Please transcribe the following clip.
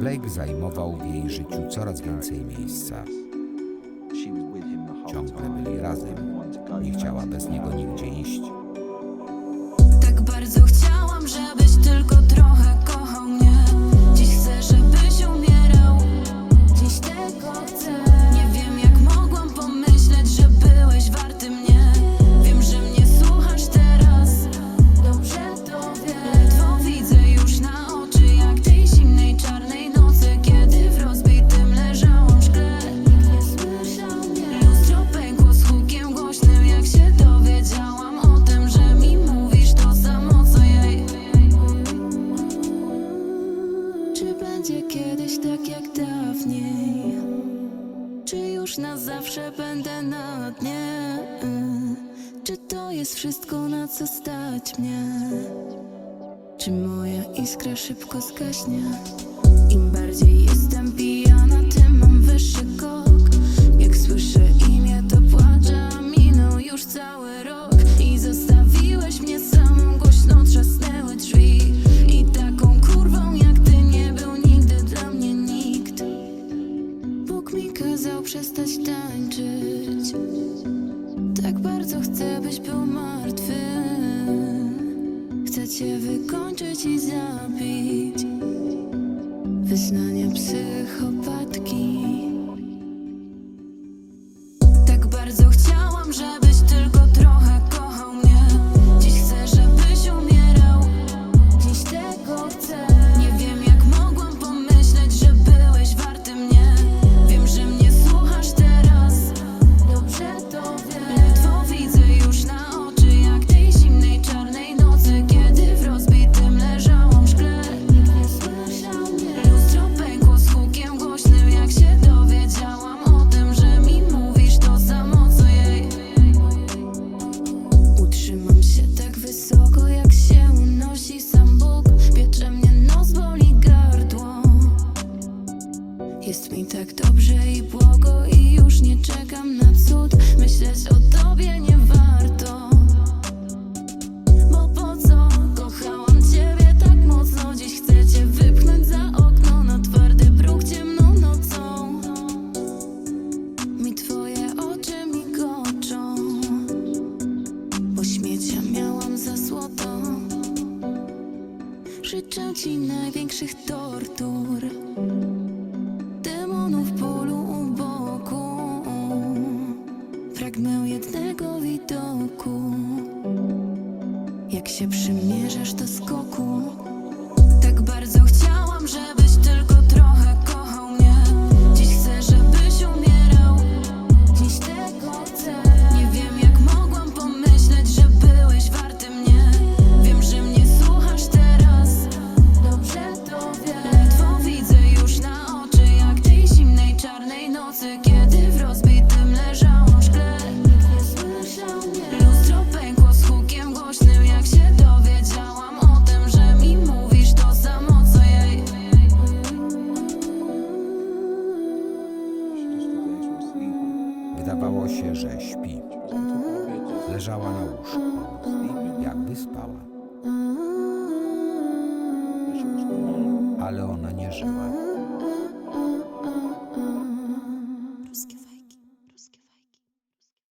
Blake zajmował w jej życiu coraz więcej miejsca. Ciągle byli razem. Nie chciała bez niego nigdzie jesteś tak jak dawniej Czy już na zawsze będę na dnie? Czy to jest wszystko na co stać mnie? Czy moja iskra szybko zgaśnie? Im przestać tańczyć. Tak bardzo chcę, byś był martwy. Chcę cię wykończyć i zabić. Wyznanie psychopatki. Jest mi tak dobrze i błogo i już nie czekam na cud. Myśleć o tobie nie warto. Bo po co? Kochałam ciebie tak mocno. Dziś chcę cię wypchnąć za okno na twardy bruk ciemną nocą. Mi twoje oczy mi goczą. Bo śmiecia miałam za złoto. Życzę ci największych to widoku. Jak się przymierzesz do skoku Tak bardzo chciałam że śpi. Leżała na łóżku, jakby spała. Ale ona nie żyła.